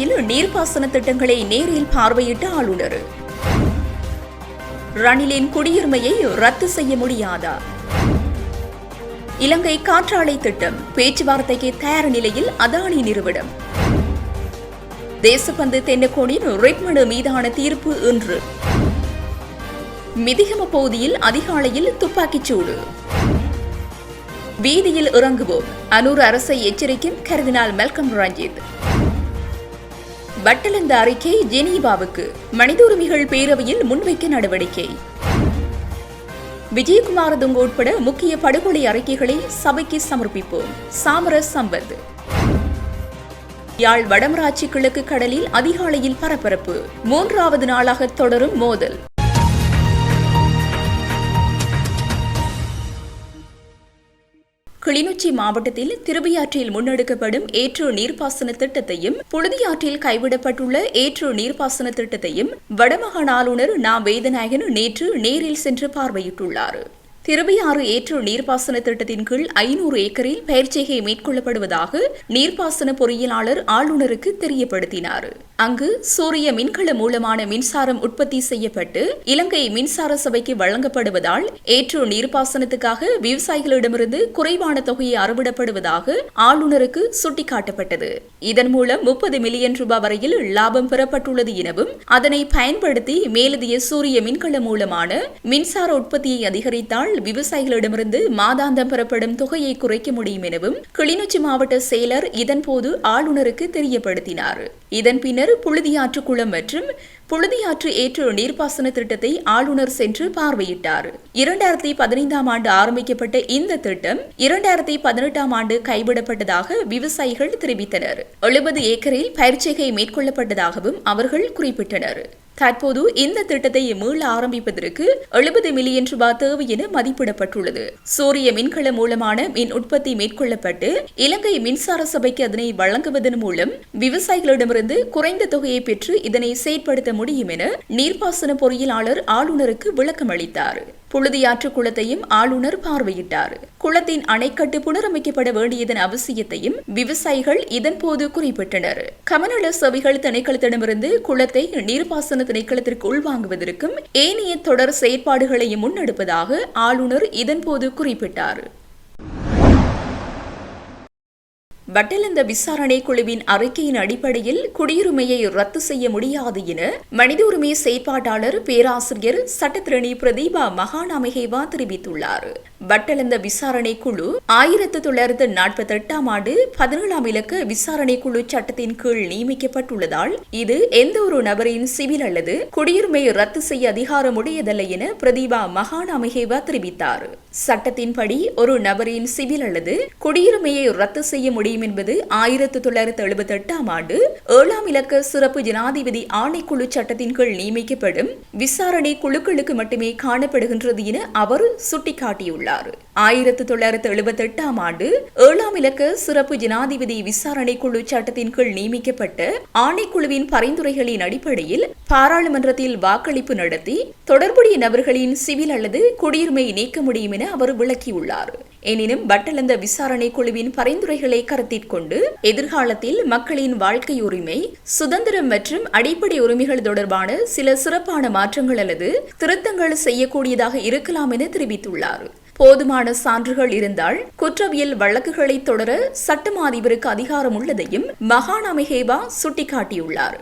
கிளிநொச்சியில் நீர்ப்பாசன திட்டங்களை நேரில் பார்வையிட்ட ஆளுநர். ரணிலின் குடியுரிமையை ரத்து செய்ய முடியாதா? இலங்கை காற்றாலை திட்டம் பேச்சுவார்த்தைக்கு தயார் நிலையில் அதானி நிறுவனம். தேசப்பந்து தென்னக்கோணின் ரெட்மனு மீதான தீர்ப்பு இன்று. மிதிகம பகுதியில் அதிகாலையில் துப்பாக்கிச்சூடு வீதியில் இறங்குவோம் அனூர் அரசை எச்சரிக்கும் கருதினால் மெல்கம் ரஞ்சித். வட்டலந்த அறிக்கை ஜெனீவாவுக்கு மனித உரிமைகள் பேரவையில் முன்வைக்க நடவடிக்கை. விஜயகுமார் உட்பட முக்கிய படுகொலை அறிக்கைகளை சபைக்கு சமர்ப்பிப்போம். சாமர சம்பத். யாழ் வடமராட்சி கிழக்கு கடலில் அதிகாலையில் பரபரப்பு. மூன்றாவது நாளாக தொடரும் மோதல். கிளிநொச்சி மாவட்டத்தில் திருவையாற்றில் முன்னெடுக்கப்படும் ஏற்று நீர்ப்பாசன திட்டத்தையும் புழுதியாற்றில் கைவிடப்பட்டுள்ள ஏற்று நீர்ப்பாசன திட்டத்தையும் வடமாகாண ஆளுநர் நா. வேதநாயகன் நேற்று நேரில் சென்று பார்வையிட்டுள்ளார். திருவையாறு ஏற்று நீர்ப்பாசன திட்டத்தின் கீழ் ஐநூறு ஏக்கரில் பயிற்சிகை மேற்கொள்ளப்படுவதாக நீர்ப்பாசன பொறியியலாளர் ஆளுநருக்கு தெரியப்படுத்தினார். அங்கு சூரிய மின்கல மூலமான மின்சாரம் உற்பத்தி செய்யப்பட்டு இலங்கை மின்சார சபைக்கு வழங்கப்படுவதால் ஏற்று நீர்ப்பாசனத்துக்காக விவசாயிகளிடமிருந்து குறைவான தொகையை அறவிடப்படுவதாக ஆளுநருக்கு சுட்டிக்காட்டப்பட்டது. இதன் மூலம் முப்பது மில்லியன் ரூபாய் வரையில் லாபம் பெறப்பட்டுள்ளது எனவும் அதனை பயன்படுத்தி மேலதிய சூரிய மின்கல மூலமான மின்சார உற்பத்தியை அதிகரித்தால் விவசாயிகளிடமிருந்து மாதாந்தம் பெறப்படும் தொகையை குறைக்க முடியும் எனவும் கிளிநொச்சி மாவட்ட செயலர் இதன்போது ஆளுநருக்கு தெரியப்படுத்தினார். இதன் பின்னர் புழுதியாற்று குளம் மற்றும் புழுதியாற்று ஏற்று நீர்ப்பாசன திட்டத்தை ஆளுநர் சென்று பார்வையிட்டார். இரண்டாயிரத்தி பதினைந்தாம் ஆண்டு ஆரம்பிக்கப்பட்ட இந்த திட்டம் இரண்டாயிரத்தி பதினெட்டாம் ஆண்டு கைவிடப்பட்டதாக விவசாயிகள் தெரிவித்தனர். எழுபது ஏக்கரில் பயிற்சிகை மேற்கொள்ளப்பட்டதாகவும் அவர்கள் குறிப்பிட்டனர். தற்போது இந்த திட்டத்தை மீள ஆரம்பிப்பதற்கு எழுபது மில்லியன் ரூபாய் தேவை என மதிப்பிடப்பட்டுள்ளது. சூரிய மின்கலம் மூலமான மின் உற்பத்தி மேற்கொள்ளப்பட்டு இலங்கை மின்சார சபைக்கு அதனை வழங்குவதன் மூலம் விவசாயிகளிடமிருந்து குறைந்த தொகையை பெற்று இதனை செயற்படுத்த முடியும் என நீர்ப்பாசன பொறியியலாளர் ஆளுநருக்கு விளக்கம் அளித்தார் புழுதியாற்று குளத்தையும் ஆளுநர் பார்வையிட்டார். குளத்தின் அணைக்கட்டு புனரமைக்கப்பட வேண்டியதன் அவசியத்தையும் விவசாயிகள் இதன்போது குறிப்பிட்டனர். கமநல சபைகள் திணைக்களத்திடமிருந்து குளத்தை நீர்ப்பாசன திணைக்களத்திற்கு உள்வாங்குவதற்கும் ஏனைய தொடர் செயற்பாடுகளையும் முன்னெடுப்பதாக ஆளுநர் இதன்போது குறிப்பிட்டார். வட்டலந்த விசாரணை குழுவின் அறிக்கையின் அடிப்படையில் குடியுரிமையை ரத்து செய்ய முடியாது என மனித உரிமை செயற்பாட்டாளர் பேராசிரியர் சட்டத்திரணி பிரதீபா மகாநாமிகேவா தெரிவித்துள்ளார். வட்டலந்த விசாரணை குழு ஆயிரத்தி தொள்ளாயிரத்து நாற்பத்தி எட்டாம் ஆண்டு பதினேழாம் இலக்க விசாரணை குழு சட்டத்தின் கீழ் நியமிக்கப்பட்டுள்ளதால் இது எந்த ஒரு நபரின் சிவில் அல்லது குடியுரிமை ரத்து செய்ய அதிகாரம் உடையதல்ல என பிரதீபா மகாநாமிகேவா தெரிவித்தார். சட்டத்தின்படி ஒரு நபரின் சிவில் அல்லது குடியுரிமையை ரத்து செய்ய முடியும் என்பது ஆயிரத்தி தொள்ளாயிரத்தி எழுபத்தி எட்டாம் ஆண்டு ஏழாம் இலக்க சிறப்பு ஜனாதிபதி ஆணைக்குழு சட்டத்தின் கீழ் நியமிக்கப்படும் விசாரணை குழுக்களுக்கு மட்டுமே காணப்படுகின்றது என அவர் சுட்டிக்காட்டியுள்ளார். ஆயிரத்தி தொள்ளாயிரத்தி எழுபத்தி எட்டாம் ஆண்டு ஏழாம் இலக்க சிறப்பு ஜனாதிபதி விசாரணை குழு சட்டத்தின் கீழ் நியமிக்கப்பட்ட ஆணைக்குழுவின் பரிந்துரைகளின் அடிப்படையில் பாராளுமன்றத்தில் வாக்களிப்பு நடத்தி தொடர்புடைய நபர்களின் சிவில் அல்லது குடியுரிமை நீக்க முடியும் என அவர் விளக்கியுள்ளார். எனினும் வட்டலந்த விசாரணை குழுவின் பரிந்துரைகளை கருத்திற்கொண்டு எதிர்காலத்தில் மக்களின் வாழ்க்கை உரிமை சுதந்திரம் மற்றும் அடிப்படை உரிமைகள் தொடர்பான சில சிறப்பான மாற்றங்கள் அல்லது திருத்தங்கள் செய்யக்கூடியதாக இருக்கலாம் என தெரிவித்துள்ளார். போதுமான சான்றுகள் இருந்தால் குற்றவியல் வழக்குகளை தொடர சட்டமா அதிபருக்கு அதிகாரம் உள்ளதையும் மகாநாமிகேவா சுட்டிக்காட்டியுள்ளார்.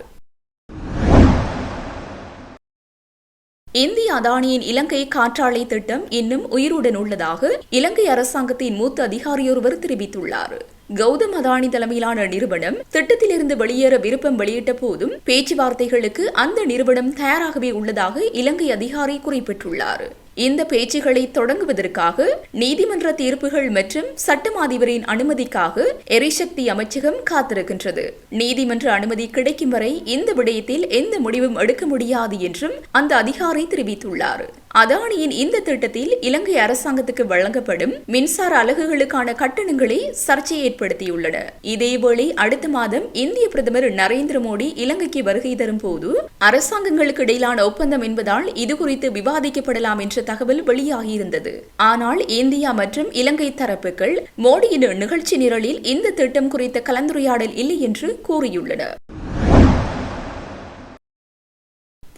இந்திய அதானியின் இலங்கை காற்றாலை திட்டம் இன்னும் உயிருடன் உள்ளதாக இலங்கை அரசாங்கத்தின் மூத்த அதிகாரியொருவர் தெரிவித்துள்ளார். கௌதம் அதானி தலைமையிலான நிறுவனம் திட்டத்திலிருந்து வெளியேற விருப்பம் வெளியிட்ட போதும் பேச்சுவார்த்தைகளுக்கு அந்த நிறுவனம் தயாராகவே உள்ளதாக இலங்கை அதிகாரி குறிப்பிட்டுள்ளார். இந்த பேச்சுகளை தொடங்குவதற்காக நீதிமன்ற தீர்ப்புகள் மற்றும் சட்டம் அதிபரின் அனுமதிக்காக எரிசக்தி அமைச்சகம் காத்திருக்கின்றது. நீதிமன்ற அனுமதி கிடைக்கும் வரை இந்த விடயத்தில் எந்த முடிவும் எடுக்க முடியாது என்றும் அந்த அதிகாரி தெரிவித்துள்ளார். அதானியின் இந்த திட்டத்தில் இலங்கை அரசாங்கத்துக்கு வழங்கப்படும் மின்சார அலகுகளுக்கான கட்டணங்களை சர்ச்சையை ஏற்படுத்தியுள்ளன. இதேவேளை அடுத்த மாதம் இந்திய பிரதமர் நரேந்திர மோடி இலங்கைக்கு வருகை தரும் போது அரசாங்கங்களுக்கு இடையிலான ஒப்பந்தம் என்பதால் இதுகுறித்து விவாதிக்கப்படலாம் என்ற தகவல் வெளியாகியிருந்தது. ஆனால் இந்தியா மற்றும் இலங்கை தரப்புகள் மோடியின் நிகழ்ச்சி நிரலில் இந்த திட்டம் குறித்த கலந்துரையாடல் இல்லை என்று கூறியுள்ளன.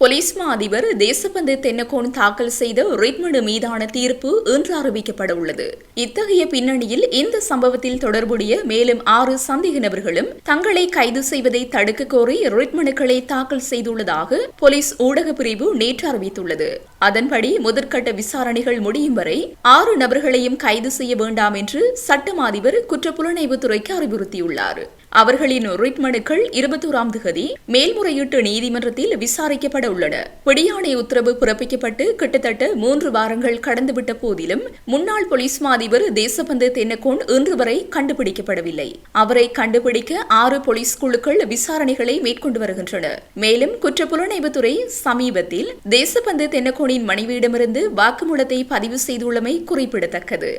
போலீஸ் மா அதிபர் தேசபந்து தென்னகோன் தாக்கல் செய்த ரிட்மனு மீதான தீர்ப்பு இன்று அறிவிக்கப்பட உள்ளது இத்தகைய பின்னணியில் இந்த சம்பவத்தில் தொடர்புடைய மேலும் ஆறு சந்தேக நபர்களும் தங்களை கைது செய்வதை தடுக்க கோரி ரிட்மனுக்களை தாக்கல் செய்துள்ளதாக போலீஸ் ஊடக பிரிவு நேற்று அறிவித்துள்ளது. அதன்படி முதற்கட்ட விசாரணைகள் முடியும் வரை ஆறு நபர்களையும் கைது செய்ய வேண்டாம் என்று சட்டம் அதிபர் குற்றப்புலனாய்வுத்துறைக்கு அறிவுறுத்தியுள்ளார். அவர்களின் ரிட் மனுக்கள் இருபத்தோராம் திகதி மேல்முறையீட்டு நீதிமன்றத்தில் விசாரிக்கப்பட உள்ளன பிடியாணை உத்தரவு பிறப்பிக்கப்பட்டு கிட்டத்தட்ட மூன்று வாரங்கள் கடந்துவிட்ட போதிலும் முன்னாள் போலீஸ் மாதிபர் தேசபந்து தென்னகோன் இன்று வரை கண்டுபிடிக்கப்படவில்லை. அவரை கண்டுபிடிக்க ஆறு போலீஸ் குழுக்கள் விசாரணைகளை மேற்கொண்டு வருகின்றன மேலும் குற்றப்புலனாய்வுத்துறை சமீபத்தில் தேசபந்து தென்னகோனின் மனைவியிடமிருந்து வாக்குமூலத்தை பதிவு செய்துள்ளமை குறிப்பிடத்தக்கது.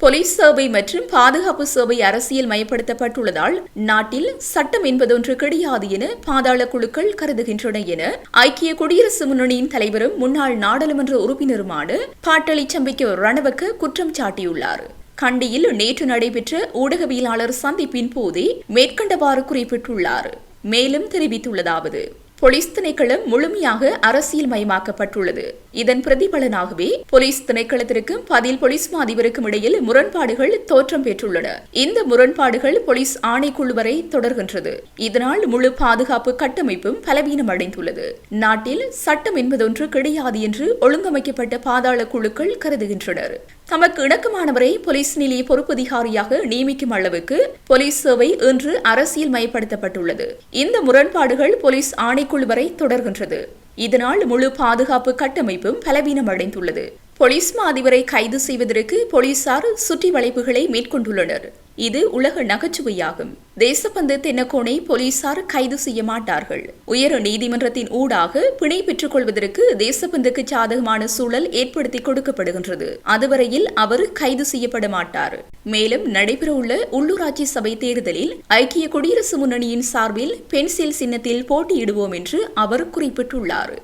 போலீஸ் சேவை மற்றும் பாதுகாப்பு சேவை அரசியல் மயப்படுத்தப்பட்டுள்ளதால் நாட்டில் சட்டம் என்பதொன்று கிடையாது என பாதாள குழுக்கள் கருதுகின்றன என ஐக்கிய குடியரசு முன்னணியின் தலைவரும் முன்னாள் நாடாளுமன்ற உறுப்பினருமான பாட்டளி சம்பிக்க ரணவக்க குற்றம் சாட்டியுள்ளார். கண்டியில் நேற்று நடைபெற்ற ஊடகவியலாளர் சந்திப்பின் போதே மேற்கண்டவாறு குறிப்பிட்டுள்ளார். மேலும் தெரிவித்துள்ளதாவது. போலீஸ் திணைக்களம் முழுமையாக அரசியல் மயமாக்கப்பட்டுள்ளது இதன் பிரதிபலனாகவே போலீஸ் திணைக்களத்திற்கும் பதில் போலீஸ் அதிபருக்கும் இடையில் முரண்பாடுகள் தோற்றம் பெற்றுள்ளன. இந்த முரண்பாடுகள் போலீஸ் ஆணைக்குழு வரை தொடர்கின்றது. இதனால் முழு பாதுகாப்பு கட்டமைப்பும் பலவீனம் அடைந்துள்ளது நாட்டில் சட்டம் என்பதொன்று கிடையாது என்று ஒழுங்கமைக்கப்பட்ட பாதாள குழுக்கள் கருதுகின்றனர். தமக்கு இணக்கமானவரை போலீஸ் நிலைய பொறுப்பதிகாரியாக நியமிக்கும் அளவுக்கு போலீஸ் சேவை இன்று அரசியல் மயப்படுத்தப்பட்டுள்ளது. இந்த முரண்பாடுகள் போலீஸ் ஆணைக்குழு வரை தொடர்கின்றது. இதனால் முழு பாதுகாப்பு கட்டமைப்பும் பலவீனமடைந்துள்ளது. போலீஸ் அதிபரை கைது செய்வதற்கு போலீசார் சுற்றி வளைப்புகளை மேற்கொண்டுள்ளனர். இது உலக நகைச்சுவையாகும். தேசப்பந்து தென்னக்கோனை போலீசார் கைது செய்ய மாட்டார்கள். உயர் நீதிமன்றத்தின் ஊடாக பிணை பெற்றுக் கொள்வதற்கு தேசப்பந்துக்கு சாதகமான சூழல் ஏற்படுத்தி கொடுக்கப்படுகின்றது. அதுவரையில் அவர் கைது செய்யப்பட மாட்டார். மேலும் நடைபெறவுள்ள உள்ளூராட்சி சபை தேர்தலில் ஐக்கிய குடியரசு முன்னணியின் சார்பில் பென்சில் சின்னத்தில் போட்டியிடுவோம் என்று அவர் குறிப்பிட்டுள்ளார்.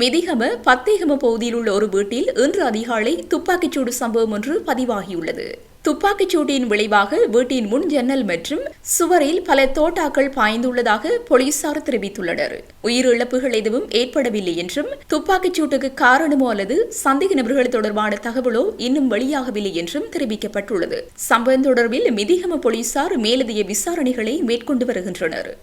மிதிகம பத்தேகம பகுதியில் உள்ள ஒரு வீட்டில் இன்று அதிகாலை துப்பாக்கிச்சூடு சம்பவம் ஒன்று பதிவாகியுள்ளது. துப்பாக்கிச்சூட்டின் விளைவாக வீட்டின் முன் ஜன்னல் மற்றும் சுவரில் பல தோட்டாக்கள் பாய்ந்துள்ளதாக போலீசார் தெரிவித்துள்ளனர். உயிரிழப்புகள் எதுவும் ஏற்படவில்லை என்றும் துப்பாக்கிச்சூட்டுக்கு காரணமோ அல்லது சந்தேக நபர்கள் தொடர்பான தகவலோ இன்னும் வெளியாகவில்லை என்றும் தெரிவிக்கப்பட்டுள்ளது. சம்பவம் தொடர்பில் மிதிகம போலீசார் மேலதிக விசாரணைகளை மேற்கொண்டு வருகின்றனர்.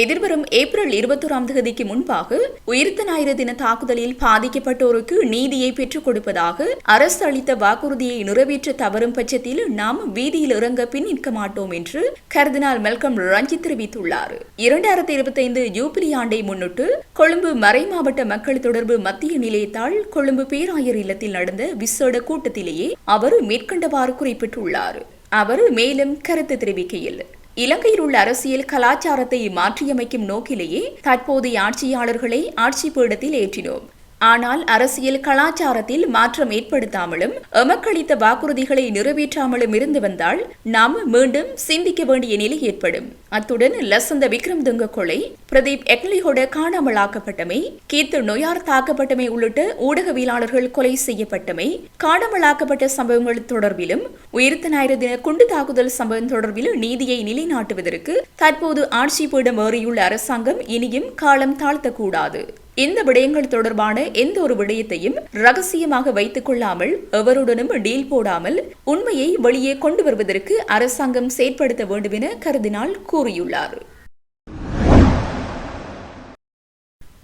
எதிர்வரும் ஏப்ரல் இருபத்தோராம் தேதிக்கு முன்பாக உயிர்த்த ஞாயிறு தின தாக்குதலில் பாதிக்கப்பட்டோருக்கு நீதியை பெற்றுக் கொடுப்பதாக அரசு அளித்த வாக்குறுதியை நிறைவேற்ற தவறும் பட்சத்தில் நாம் வீதியில் இறங்க பின் நிற்க மாட்டோம் என்று கர்தினால் மெல்கம் ரஞ்சித் தெரிவித்துள்ளார். இரண்டாயிரத்தி இருபத்தி ஐந்து ஜூபிலி ஆண்டை முன்னிட்டு கொழும்பு மறை மாவட்ட மக்கள் தொடர்பு மத்திய நிலையத்தால் கொழும்பு பேராயர் இல்லத்தில் நடந்த விசேட கூட்டத்திலேயே அவர் மேற்கண்டவாறு குறிப்பிட்டுள்ளார். அவர் மேலும் கருத்து தெரிவிக்கையில் இலங்கையில் உள்ள அரசியல் கலாச்சாரத்தை மாற்றியமைக்கும் நோக்கிலேயே தற்போதைய ஆட்சியாளர்களை ஆட்சி பீடத்தில் ஏற்றினோம். ஆனால் அரசியல் கலாச்சாரத்தில் மாற்றம் ஏற்படுத்தாமலும் எமக்களித்த வாக்குறுதிகளை நிறைவேற்றாமலும் இருந்து வந்தால் நாம் மீண்டும் சிந்திக்க வேண்டிய நிலை ஏற்படும். அத்துடன் லசந்த விக்ரம் துங்க கொலை பிரதீப் எக்லிஹோட காணாமலாக்கப்பட்டமை கீத்து நொயார் தாக்கப்பட்டமை உள்ளிட்ட ஊடகவியலாளர்கள் கொலை செய்யப்பட்டமை காணாமலாக்கப்பட்ட சம்பவங்கள் தொடர்பிலும் உயிர்த்த ஞாயிறு தின குண்டு தாக்குதல் சம்பவம் தொடர்பிலும் நீதியை நிலைநாட்டுவதற்கு தற்போது ஆட்சி பீடம் ஏறியுள்ள அரசாங்கம் இனியும் காலம் தாழ்த்தக்கூடாது. இந்த விடயங்கள் தொடர்பான எந்த ஒரு விடயத்தையும் ரகசியமாக வைத்துக் கொள்ளாமல் எவருடனும் டீல் போடாமல் உண்மையை வெளியே கொண்டு வருவதற்கு அரசாங்கம் செயற்படுத்த வேண்டும் என கருதினால் கூறியுள்ளார்.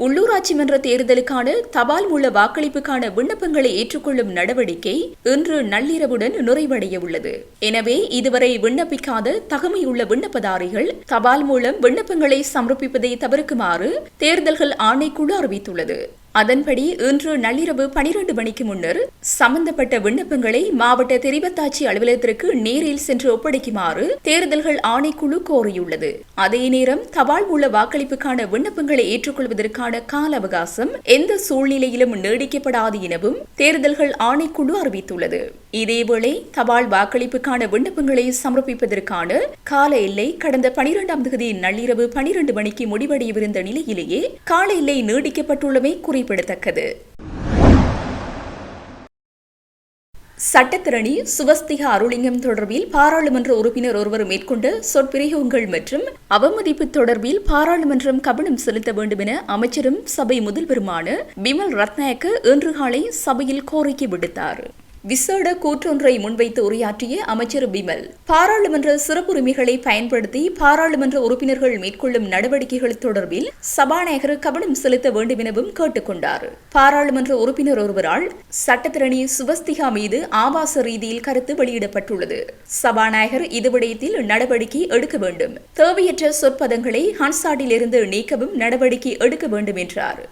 உள்ளூராட்சி மன்ற தேர்தலுக்கான தபால் மூல வாக்களிப்புக்கான விண்ணப்பங்களை ஏற்றுக்கொள்ளும் நடவடிக்கை இன்று நள்ளிரவுடன் நிறைவடைய உள்ளது எனவே இதுவரை விண்ணப்பிக்காத தகமையுள்ள விண்ணப்பதாரிகள் தபால் மூலம் விண்ணப்பங்களை சமர்ப்பிப்பதை தவிர்க்குமாறு தேர்தல்கள் ஆணைக்குழு அறிவித்துள்ளது. அதன்படி இன்று நள்ளிரவு பனிரெண்டு மணிக்கு முன்னர் சம்பந்தப்பட்ட விண்ணப்பங்களை மாவட்ட தெரிவத்தாட்சி அலுவலகத்திற்கு நேரில் சென்று ஒப்படைக்குமாறு தேர்தல்கள் ஆணைக்குழு கோரியுள்ளது. அதே நேரம் தபால் மூல வாக்களிப்புக்கான விண்ணப்பங்களை ஏற்றுக்கொள்வதற்கான கால அவகாசம் எந்த சூழ்நிலையிலும் நீடிக்கப்படாது எனவும் தேர்தல்கள் ஆணைக்குழு அறிவித்துள்ளது. இதேவேளை தபால் வாக்களிப்புக்கான விண்ணப்பங்களை சமர்ப்பிப்பதற்கான கால எல்லை கடந்த பனிரெண்டாம் தேதி நள்ளிரவு பனிரெண்டு மணிக்கு முடிவடையவிருந்த நிலையிலேயே கால எல்லை நீடிக்கப்பட்டுள்ளமை குறிப்பிடத்தக்கது. சட்டத்திரணி சுவஸ்திகா அருளிங்கம் தொடர்பில் பாராளுமன்ற உறுப்பினர் ஒருவர் மேற்கொண்ட சொற்பிரயோகங்கள் மற்றும் அவமதிப்பு தொடர்பில் பாராளுமன்றம் கவனம் செலுத்த வேண்டும் என அமைச்சரும் சபை முதல்வருமான பிமல் ரத்நாயக்கு இன்று காலை சபையில் கோரிக்கை விடுத்தார். விசேட கூற்றொன்றை முன்வைத்து உரையாற்றிய அமைச்சர் பிமல் பாராளுமன்ற சிறப்புரிமைகளை பயன்படுத்தி பாராளுமன்ற உறுப்பினர்கள் மேற்கொள்ளும் நடவடிக்கைகள் தொடர்பில் சபாநாயகர் கவனம் செலுத்த வேண்டும் எனவும் கேட்டுக்கொண்டார். பாராளுமன்ற உறுப்பினர் ஒருவரால் சட்டத்திரணி சுவஸ்திகா மீது ஆபாச ரீதியில் கருத்து வெளியிடப்பட்டுள்ளது. சபாநாயகர் இது விடயத்தில் நடவடிக்கை எடுக்க வேண்டும். தேவையற்ற சொற்பதங்களை ஹன்சாட்டிலிருந்து நீக்கவும் நடவடிக்கை எடுக்க வேண்டும் என்றார்.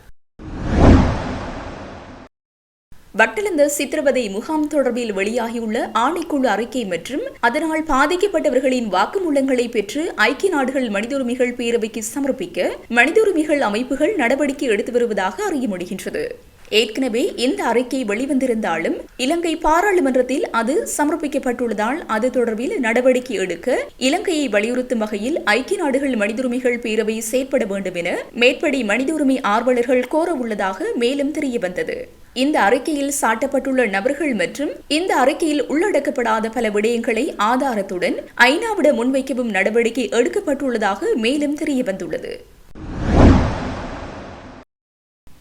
வட்டலந்த சித்திரவதை முகாம் தொடர்பில் வெளியாகியுள்ள ஆணைக்குழு அறிக்கை மற்றும் அதனால் பாதிக்கப்பட்டவர்களின் வாக்குமூலங்களை பெற்று ஐக்கிய நாடுகள் மனித உரிமைகள் பேரவைக்கு சமர்ப்பிக்க மனித உரிமைகள் அமைப்புகள் நடவடிக்கை எடுத்து வருவதாக அறிய முடிகின்றது. ஏற்கனவே இந்த அறிக்கை வெளிவந்திருந்தாலும் இலங்கை பாராளுமன்றத்தில் அது சமர்ப்பிக்கப்பட்டுள்ளதால் அது தொடர்பில் நடவடிக்கை எடுக்க இலங்கையை வலியுறுத்தும் வகையில் ஐக்கிய நாடுகள் மனித உரிமைகள் பேரவை செயற்பட வேண்டும் என மேற்படி மனித உரிமை ஆர்வலர்கள் கோர உள்ளதாக மேலும் தெரியவந்தது. இந்த அறிக்கையில் சாட்டப்பட்டுள்ள நபர்கள் மற்றும் இந்த அறிக்கையில் உள்ளடக்கப்படாத பல விடயங்களை ஆதாரத்துடன் ஐநாவிட முன்வைக்கவும் நடவடிக்கை எடுக்கப்பட்டுள்ளதாக மேலும் தெரியவந்துள்ளது.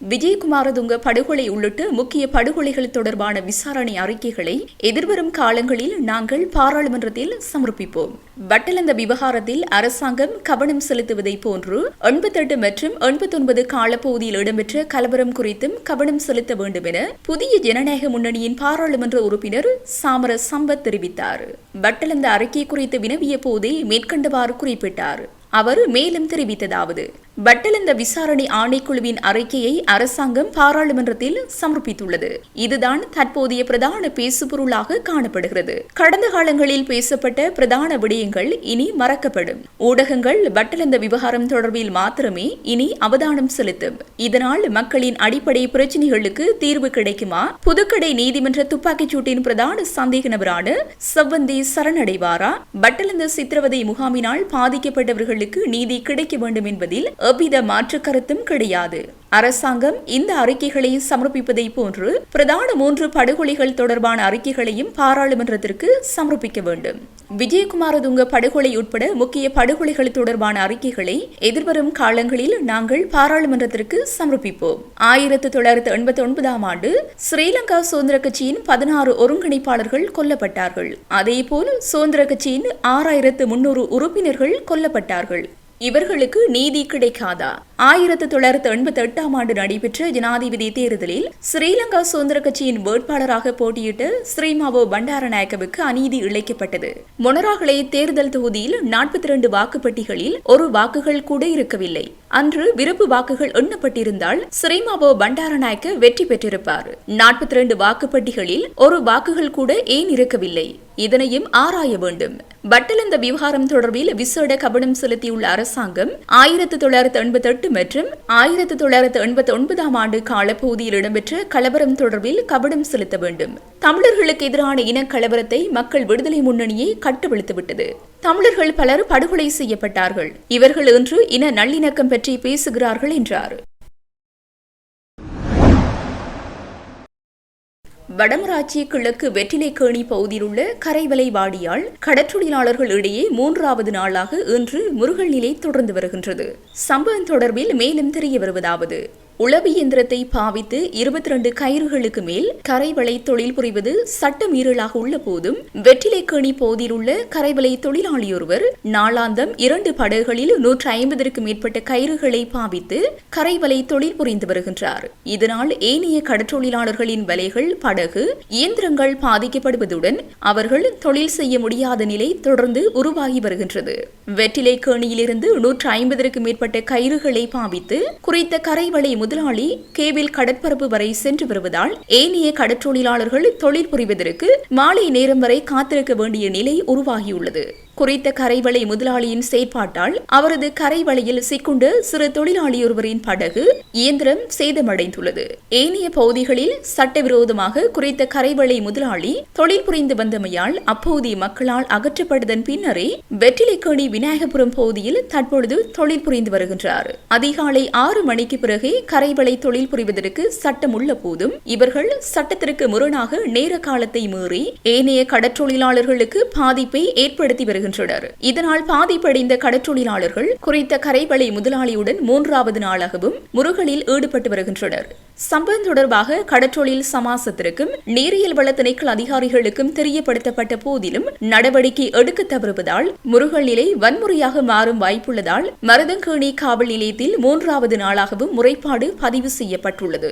விஜயகுமாரதுங்க படுகொலை உள்ளிட்ட முக்கிய படுகொலைகள் தொடர்பான விசாரணை அறிக்கைகளை எதிர்வரும் காலங்களில் நாங்கள் பாராளுமன்றத்தில் சமர்ப்பிப்போம். வட்டலந்த விவகாரத்தில் அரசாங்கம் கவனம் செலுத்துவதை போன்று எண்பத்தெட்டு மற்றும் எண்பத்தொன்பது காலப்பகுதியில் இடம்பெற்ற கலவரம் குறித்தும் கவனம் செலுத்த வேண்டும் என புதிய ஜனநாயக முன்னணியின் பாராளுமன்ற உறுப்பினர் சாமர சம்பத் தெரிவித்தார். வட்டலந்த அறிக்கை குறித்து வினவிய போதே மேற்கண்டவாறு குறிப்பிட்டார். அவர் மேலும் தெரிவித்ததாவது வட்டலந்த விசாரணை ஆணைக்குழுவின் அறிக்கையை அரசாங்கம் பாராளுமன்றத்தில் சமர்ப்பித்துள்ளது. இதுதான் தற்போதைய பிரதான பேசுபொருளாக காணப்படுகிறது. கடந்த காலங்களில் பேசப்பட்ட பிரதான விடயங்கள் இனி மறக்கப்படும். ஊடகங்கள் வட்டலந்த விவகாரம் தொடர்பில் மாத்திரமே இனி அவதானம் செலுத்தும். இதனால் மக்களின் அடிப்படை பிரச்சினைகளுக்கு தீர்வு கிடைக்குமா? புதுக்கடை நீதிமன்ற துப்பாக்கிச் சூட்டின் பிரதான சந்தேக நபரான செவ்வந்தி சரணடைவாரா? வட்டலந்த சித்திரவதை முகாமினால் பாதிக்கப்பட்டவர்களுக்கு நீதி கிடைக்க வேண்டும் என்பதில் எவ்வித மாற்று கருத்தும் கிடையாது. அரசாங்கம் இந்த அறிக்கைகளை சமர்ப்பிப்பதை போன்று பிரதான மூன்று படுகொலைகள் தொடர்பான அறிக்கைகளையும் பாராளுமன்றத்திற்கு சமர்ப்பிக்க வேண்டும். விஜயகுமாரதுங்க படுகொலை உட்பட முக்கிய படுகொலைகள் தொடர்பான அறிக்கைகளை எதிர்வரும் காலங்களில் நாங்கள் பாராளுமன்றத்திற்கு சமர்ப்பிப்போம். ஆயிரத்தி தொள்ளாயிரத்தி எண்பத்தி ஒன்பதாம் ஆண்டு ஸ்ரீலங்கா சுதந்திர கட்சியின் பதினாறு ஒருங்கிணைப்பாளர்கள் கொல்லப்பட்டார்கள். அதேபோல் சுதந்திர கட்சியின் ஆறாயிரத்து முன்னூறு உறுப்பினர்கள் கொல்லப்பட்டார்கள். இவர்களுக்கு நீதி கிடைக்காதா? ஆயிரத்தி தொள்ளாயிரத்தி எண்பத்தி எட்டாம் ஆண்டு நடைபெற்ற ஜனாதிபதி தேர்தலில் ஸ்ரீலங்கா சுதந்திர கட்சியின் வேட்பாளராக போட்டியிட்ட ஸ்ரீமாவோ பண்டாரநாயக்கவுக்கு அநீதி இழைக்கப்பட்டது. மொனராகலை தேர்தல் தொகுதியில் நாற்பத்தி இரண்டு வாக்குப்பட்டிகளில் ஒரு வாக்குகள் கூட இருக்கவில்லை. அன்று விருப்பு வாக்குகள் எண்ணப்பட்டிருந்தால் சிறைமாவோ பண்டாரநாயக்க வெற்றி பெற்றிருப்பார். நாற்பத்தி இரண்டு வாக்குப்பட்டிகளில் ஒரு வாக்குகள் கூட ஏன் இருக்கவில்லை? இதனையும் ஆராய வேண்டும். வட்டலந்த விவகாரம் தொடர்பில் விசேட கவனம் செலுத்தியுள்ள அரசாங்கம் ஆயிரத்தி தொள்ளாயிரத்தி எண்பத்தி எட்டு மற்றும் ஆயிரத்தி தொள்ளாயிரத்தி எண்பத்தி ஒன்பதாம் ஆண்டு காலப்பகுதியில் இடம்பெற்ற கலவரம் தொடர்பில் கவனம் செலுத்த வேண்டும். தமிழர்களுக்கு எதிரான இனக்கலவரத்தை மக்கள் விடுதலை முன்னணியை கட்டுப்படுத்திவிட்டது. தமிழர்கள் பலர் படுகொலை செய்யப்பட்டார்கள். இவர்கள் இன்று இன நல்லிணக்கம் பற்றி பேசுகிறார்கள் என்றார். வடமராட்சி கிழக்கு வெற்றிலைக்கேணி பகுதியில் உள்ள கரைவலை வாடியால் கடற்றொழிலாளர்கள் இடையே மூன்றாவது நாளாக இன்று முருகல் நிலை தொடர்ந்து வருகின்றது. சம்பவம் தொடர்பில் மேலும் தெரிய வருவதாவது. உளவு இயந்திரத்தை பாவித்து இருபத்தி ரெண்டு கயிறுகளுக்கு மேல் கரைவலை தொழில் புரிவது சட்ட மீறலாக உள்ள போதும் வெற்றிலைக்கேணி போதில் உள்ள கரைவலை தொழிலாளியொருவர் நாளாந்தம் இரண்டு படகுகளில் நூற்றி ஐம்பதற்கும் மேற்பட்ட கயிறுகளை பாவித்து கரைவலை தொழில் புரிந்து வருகின்றார். இதனால் ஏனைய கடற்றொழிலாளர்களின் வலைகள் படகு இயந்திரங்கள் பாதிக்கப்படுவதுடன் அவர்கள் தொழில் செய்ய முடியாத நிலை தொடர்ந்து உருவாகி வருகின்றது. வெற்றிலை கேணியிலிருந்து நூற்று ஐம்பதற்கும் மேற்பட்ட கயிறுகளை பாவித்து குறித்த கரைவலை முதலாளி கேபிள் கடற்பரப்பு வரை சென்று வருவதால் ஏனைய கடற்றொழிலாளர்கள் தொழில் புரிவதற்கு மாலை நேரம் வரை காத்திருக்க வேண்டிய நிலை உருவாகியுள்ளது. குறித்த கரைவளை முதலாளியின் செயற்பாட்டால் அவரது கரைவளையில் சிக்குண்டு சிறு தொழிலாளியொருவரின் படகு இயந்திரம் சேதமடைந்துள்ளது. ஏனைய பகுதிகளில் சட்டவிரோதமாக குறித்த கரைவளை முதலாளி தொழில் புரிந்து வந்தமையால் அப்பகுதி மக்களால் அகற்றப்பட்டதன் பின்னரே வெற்றிலைக்கேணி விநாயகபுரம் பகுதியில் தற்பொழுது தொழில் புரிந்து வருகின்றார். அதிகாலை ஆறு மணிக்கு பிறகே கரைவளை தொழில் புரிவதற்கு சட்டம் உள்ள போதும் இவர்கள் சட்டத்திற்கு முரணாக நேர காலத்தை மீறி ஏனைய கடற்றொழிலாளர்களுக்கு பாதிப்பை ஏற்படுத்தி வருகின்றனர் இதனால் பாதிப்படைந்த கடற்றொழிலாளர்கள் குறித்த கரைவளை முதலாளியுடன் மூன்றாவது நாளாகவும் முருகலில் ஈடுபட்டு வருகின்றனர். சம்பவம் தொடர்பாக கடற்றொழில் சமாசத்திற்கும் நீரியல் வள திணைக்கள் அதிகாரிகளுக்கும் தெரியப்படுத்தப்பட்ட போதிலும் நடவடிக்கை எடுக்க தவறுவதால் முருகல் நிலை வன்முறையாக மாறும் வாய்ப்புள்ளதால் மருதங்கேணி காவல் நிலையத்தில் மூன்றாவது நாளாகவும் முறைப்பாடு பதிவு செய்யப்பட்டுள்ளது.